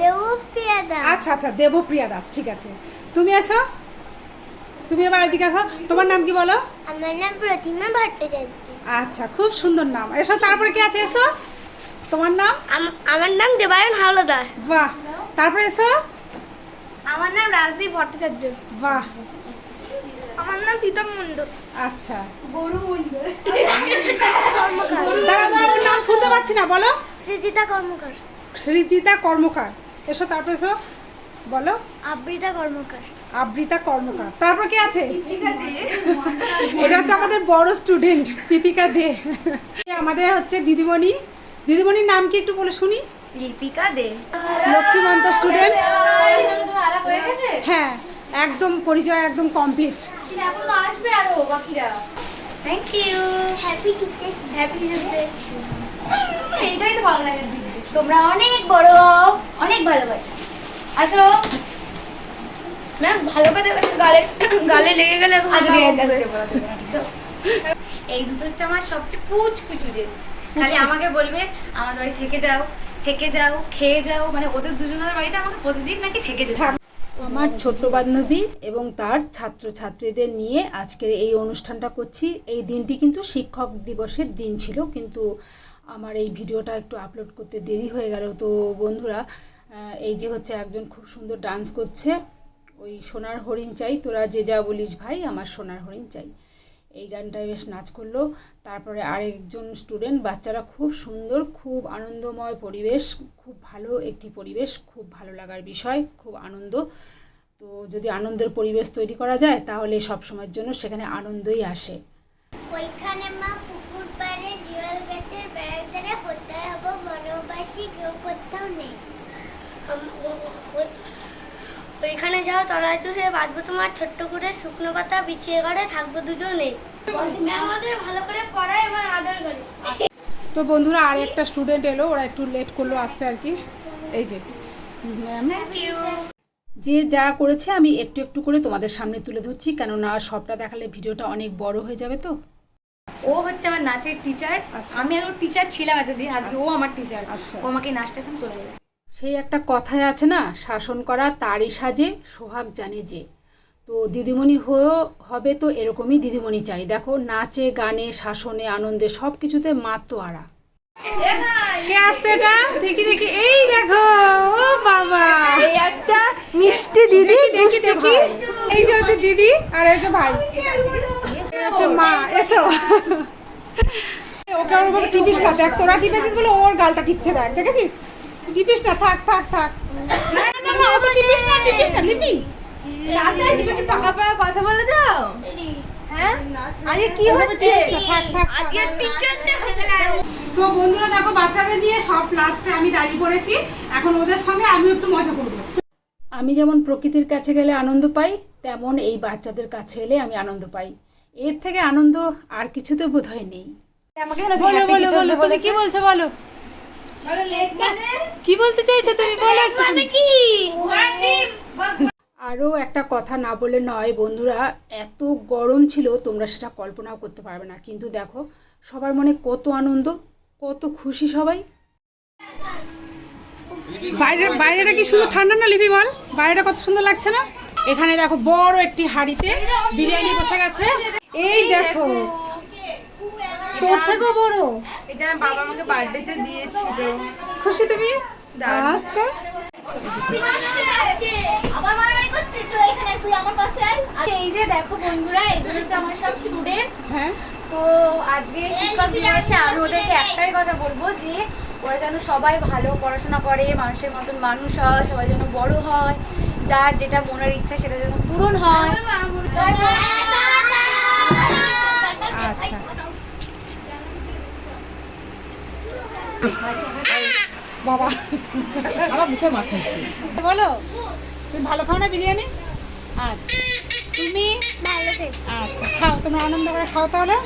দেবপ্রিয়া দাস। আচ্ছা আচ্ছা দেবপ্রিয়া দাস ঠিক আছে। তুমি এসো তুমি এবার এদিকে আসো। তোমার নাম কি বলো? আমার নাম প্রতিমা ভট্টাচার্য। আচ্ছা খুব সুন্দর নাম। এসো তারপরে কি আছে? এসো। তোমার নাম? আমার নাম দেবায়ন হাওলাদার বাহ। তারপরে এসো। আমার নাম রাজদীপ ভট্টাচার্য। বাহ। আমার নাম প্রীতম মণ্ডল। আচ্ছা। গরু মণ্ডল। দাঁড়াও দাঁড়াও নাম শুনতে পাচ্ছি না বলো। সৃজিতা কর্মকার। সৃজিতা কর্মকার। এসো তারপরে এসো বলো। আবৃতা কর্মকার। আবৃতা কর্মকার। তারপর কি আছে? এটা হচ্ছে আমাদের বড় স্টুডেন্ট প্রীতিকা দে। আমাদের হচ্ছে দিদিমণি। দিদিমণির নাম কি একটু বলে শুনি? লিপিকা দে। লক্ষ্মীমন্ত স্টুডেন্ট হয়ে গেছে হ্যাঁ একদম পরিচয় একদম কমপ্লিট এখন আসবে আরও বাকিরা thank you happy teachers happy এইটাই তো ভালো লাগে। তোমরা অনেক বড় অনেক ভালোবাসো। আসো। ম্যাম ভালো গালে গালে লেগে গেলে আজকে এই দুটো হচ্ছে আমার সবচেয়ে জিনিস খালি আমাকে বলবে আমার বাড়ি থেকে যাও থেকে যাও খেয়ে যাও। মানে ওদের দুজনের বাড়িতে আমাকে প্রতিদিন নাকি থেকে যেতে আমার ছোট্ট বান্ধবী এবং তার ছাত্রছাত্রীদের নিয়ে আজকের এই অনুষ্ঠানটা করছি। এই দিনটি কিন্তু শিক্ষক দিবসের দিন ছিল কিন্তু আমার এই ভিডিওটা একটু আপলোড করতে দেরি হয়ে গেল। তো বন্ধুরা এই যে হচ্ছে একজন খুব সুন্দর ডান্স করছে, ওই সোনার হরিণ চাই, তোরা যে যা বলিস ভাই, আমার সোনার হরিণ চাই। এই গানটায় বেশ নাচ করল। তারপরে আরেকজন স্টুডেন্ট বাচ্চারা খুব সুন্দর, খুব আনন্দময় পরিবেশ, খুব ভালো একটি পরিবেশ, খুব ভালো লাগার বিষয়, খুব আনন্দ। তো যদি আনন্দের পরিবেশ তৈরি করা যায়, তাহলে সব সময়ের জন্য সেখানে আনন্দই আসে। ওইখানে মা ধারে কোথায় হব বনবাসী কেউ কোথাও নেই। ওইখানে যাও তলায় চুষে বাঁধবো তোমার ছোট্ট করে শুকনো পাতা বিছিয়ে ঘরে থাকব দুজনে। আমাদের ভালো করে পড়ায় এবং আদর করে। তো বন্ধুরা আর একটা স্টুডেন্ট এলো ওরা একটু লেট করল আসতে আর কি। এই যে ম্যাম যে যা করেছে আমি একটু একটু করে তোমাদের সামনে তুলে ধরছি কেননা সবটা দেখালে ভিডিওটা অনেক বড় হয়ে যাবে তো। ও হচ্ছে আমার নাচের টিচার আচ্ছা। আমি আগে টিচার ছিলাম এতদিন আজকে ও আমার টিচার আচ্ছা। ও আমাকে নাচটা এখন তুলে সেই একটা কথায় আছে না শাসন করা তারই সাজে সোহাগ জানে যে। তো দিদিমণি হয়েও হবে তো এরকমই দিদিমণি চাই। দেখো নাচে গানে শাসনে আনন্দে সব কিছুতে মাত্র আড়া। কে আসছে এটা? দেখি দেখি। এই দেখো ও বাবা। এই একটা মিষ্টি দিদি দেখি দেখি। এই যে হচ্ছে দিদি আর এই যে ভাই। হচ্ছে মা এসো। ওকে ওর উপরে টিপিস না দেখ তোরা টিপেছিস বলে ওর গালটা টিপছে দেখ দেখেছিস? টিপিস না থাক থাক থাক। না না না অত টিপিস না টিপিস না লিপি। পাকা পাকা কথা বলে দাও। হ্যাঁ? কি ওভাবে হচ্ছে? টিপিস না, থাক থাক। থাক। তো বন্ধুরা দেখো বাচ্চাদের নিয়ে সব লাস্টে আমি দাঁড়িয়ে পড়েছি। এখন ওদের সঙ্গে আমি একটু মজা করব। আমি যেমন প্রকৃতির কাছে গেলে আনন্দ পাই তেমন এই বাচ্চাদের কাছে এলে আমি আনন্দ পাই। এর থেকে আনন্দ আর কিছুতে বোধ হয় নেই বলো বলো বলো তুমি কি বলছো। বলো। কি বলতে চাইছো তুমি? বলো মানে কি? আরও একটা কথা না বলে নয় বন্ধুরা এত গরম ছিল তোমরা সেটা কল্পনাও করতে পারবে না। কিন্তু দেখো সবার মনে কত আনন্দ কত খুশি সবাই। বাইরে বাইরেটা কি সুন্দর ঠান্ডা না লিপি বল? বাইরেটা কত সুন্দর লাগছে না? এখানে দেখো বড় একটি হাঁড়িতে বিরিয়ানি বসে গেছে। এই দেখো। তোর থেকেও বড়। এটা বাবা আমাকে বার্থডেতে দিয়েছিল। খুশি তুমি? আচ্ছা। তো এই যে দেখো বন্ধুরা এগুলো হচ্ছে আমার সব স্টুডেন্ট হ্যাঁ। তো আজকে শিক্ষক দিবসে আমি ওদেরকে একটাই কথা বলব যে ওরা যেন সবাই ভালো পড়াশোনা করে মানুষের মতন মানুষ হয় সবাই যেন বড় হয় যার যেটা মনের ইচ্ছা সেটা যেন পূরণ হয় আচ্ছা বাবা মুখে মাখাচ্ছি। বলো তুমি ভালো খাও না বিরিয়ানি? আচ্ছা। তুমি? ভালো আচ্ছা খাও তোমরা আনন্দ করে খাও তাহলে।